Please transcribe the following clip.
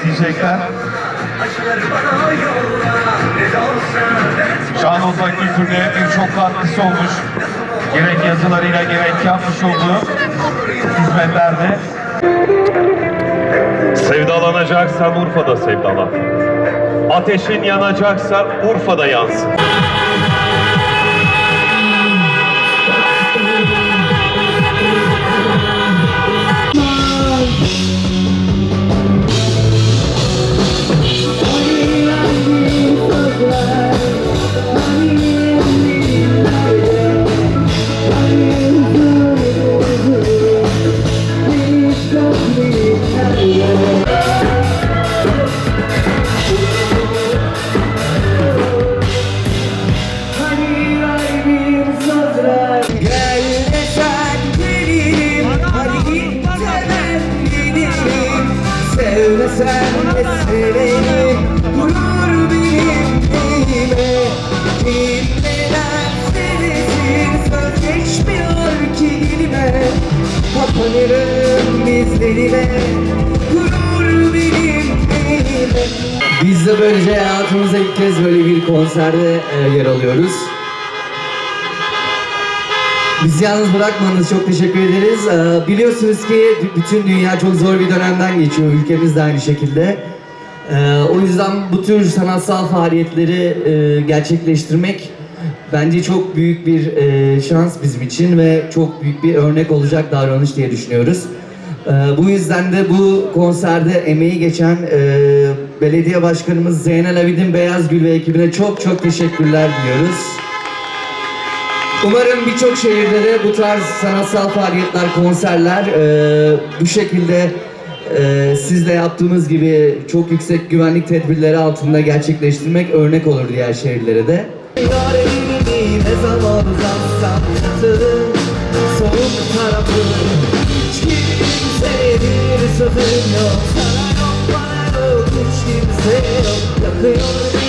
Aramızda izleyecekler. Şanlıurfa kültürüne birçok katkısı olmuş. Gerek yazılarıyla gerek yapmış olduğu hizmetlerde. Sevdalanacaksan Urfa'da sevdalan. Ateşin yanacaksa Urfa'da yansın. Sevmesen de seveni Gurur benim neyime Kim neden sevesin Söz geçmiyor ki dilime Kapanırım neyime Biz de böylece hayatımızda ilk kez böyle bir konserde e, yer alıyoruz. Bizi yalnız bırakmadınız. Çok teşekkür ederiz. Ee, biliyorsunuz ki bütün dünya çok zor bir dönemden geçiyor. Ülkemiz de aynı şekilde. Ee, o yüzden bu tür sanatsal faaliyetleri e, gerçekleştirmek bence çok büyük bir e, şans bizim için ve çok büyük bir örnek olacak davranış diye düşünüyoruz. Ee, bu yüzden de bu konserde emeği geçen e, belediye başkanımız Zeynel Abidin Beyazgül ve ekibine çok çok teşekkürler diliyoruz. Umarım birçok şehirde de bu tarz sanatsal faaliyetler, konserler eee, bu şekilde eee sizle yaptığımız gibi çok yüksek güvenlik tedbirleri altında gerçekleştirmek örnek olur diğer şehirlere de. Yakıyor